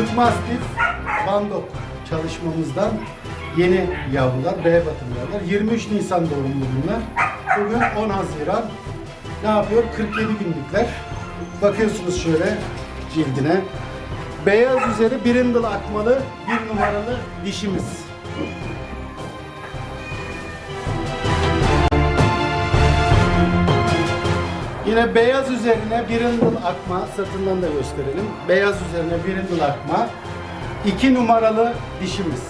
Mastif Bandok çalışmamızdan yeni yavrular, B batım yavrular. 23 Nisan doğumlu bunlar. Bugün 10 Haziran. Ne yapıyor? 47 günlükler. Bakıyorsunuz şöyle cildine. Beyaz üzeri Brindle akmalı bir numaralı dişimiz. Yine beyaz üzerine Brindle akma, sırtından da gösterelim. Beyaz üzerine Brindle akma. 2 numaralı dişimiz.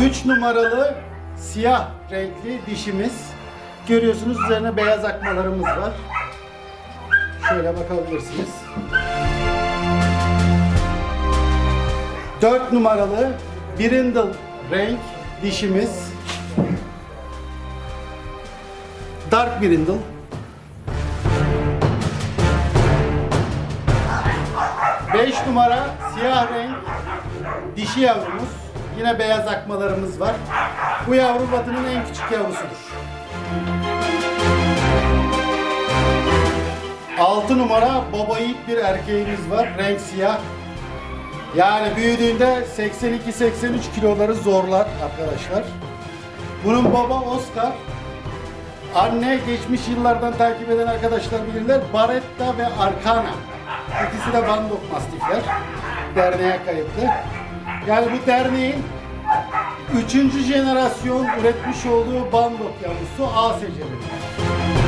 Üç numaralı siyah renkli dişimiz. Görüyorsunuz üzerine beyaz akmalarımız var. Şöyle bakabilirsiniz. 4 numaralı Brindle renk dişimiz. Dark Brindle. Beş numara siyah renk dişi yavrumuz. Yine beyaz akmalarımız var. Bu yavru batının en küçük yavrusudur. 6 numara baba yiğit bir erkeğimiz var. Renk siyah. Yani büyüdüğünde 82-83 kiloları zorlar arkadaşlar. Bunun baba Oscar. Anne geçmiş yıllardan takip eden arkadaşlar bilirler. Baretta ve Arkana. İkisi de Bandok Mastifler. Derneğe kayıtlı. Yani bu derneğin üçüncü jenerasyon üretmiş olduğu Bandok yavrusu A seçeneği.